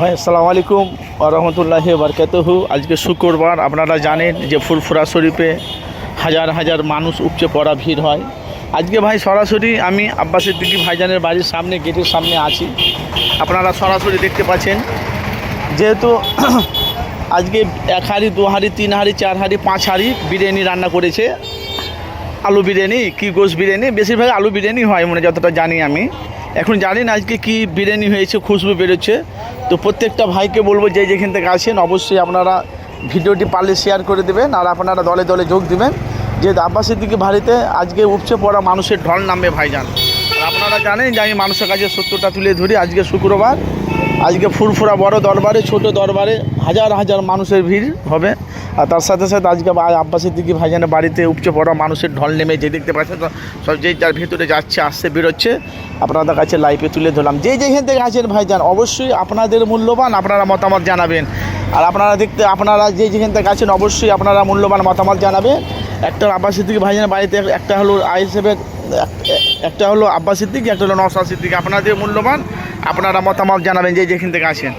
ভাই, আসসালামু আলাইকুম রহমতুল্লাহি বারকাতহু। আজকে শুক্রবার, আপনারা জানেন যে ফুরফুরা শরীফে হাজার হাজার মানুষ উপচে পড়া ভিড় হয়। আজকে ভাই, সরাসরি আমি আব্বাসের সিদ্দিকী ভাইজানের বাড়ির সামনে, গেটের সামনে আছি। আপনারা সরাসরি দেখতে পাচ্ছেন, যেহেতু আজকে এক হাঁড়ি, দু হাঁড়ি, তিন হাঁড়ি, চার হাঁড়ি, পাঁচ হাঁড়ি বিরিয়ানি রান্না করেছে। আলু বিরিয়ানি, কি গোশ বিরিয়ানি, বেশিরভাগ আলু বিরিয়ানি হয়, মনে যতটা জানি আমি। এখন জানি না আজকে কি বিরিয়ানি হয়েছে, খুশবু বেরোচ্ছে। তো প্রত্যেকটা ভাইকে বলব যে যেখান থেকে আসেন, অবশ্যই আপনারা ভিডিওটি পারলে শেয়ার করে দেবেন আর আপনারা দলে দলে যোগ দেবেন। যে আব্বাসের দিকে ভারিতে আজকে উপচে পড়া মানুষের ঢল নামবে ভাইজান। আপনারা জানেন যে আমি মানুষের কাছে সত্যটা তুলে ধরি, আজকে শুক্রবার আজকে ফুরফুরা বড় দরবারে, ছোট দরবারে হাজার হাজার মানুষের ভিড় হবে। আর তার সাথে সাথে আজকে আব্বাসের দিকে ভাইজানের বাড়িতে উপচে পড়া মানুষের ঢল নেমে যে দেখতে পাচ্ছেন তো, সব যেই যার ভেতরে যাচ্ছে, আসছে, বেরোচ্ছে, আপনাদের কাছে লাইফে তুলে ধরলাম। যে যেখান থেকে আছেন ভাইজান, অবশ্যই আপনাদের মূল্যবান আপনারা মতামত জানাবেন। আর আপনারা দেখতে, আপনারা যে যেখান থেকে আছেন, অবশ্যই আপনারা মূল্যবান মতামত জানাবেন। একটা আব্বাস সিদ্দিকি ভাইজানের বাড়িতে, একটা হলো আই হিসেবে এক- একটা হলো আব্বাস সিদ্দিকি, একটা হলো নসা সিদ্দিক। আপনাদের মূল্যবান, আপনারা মতামত জানাবেন যে যেখান থেকে আছেন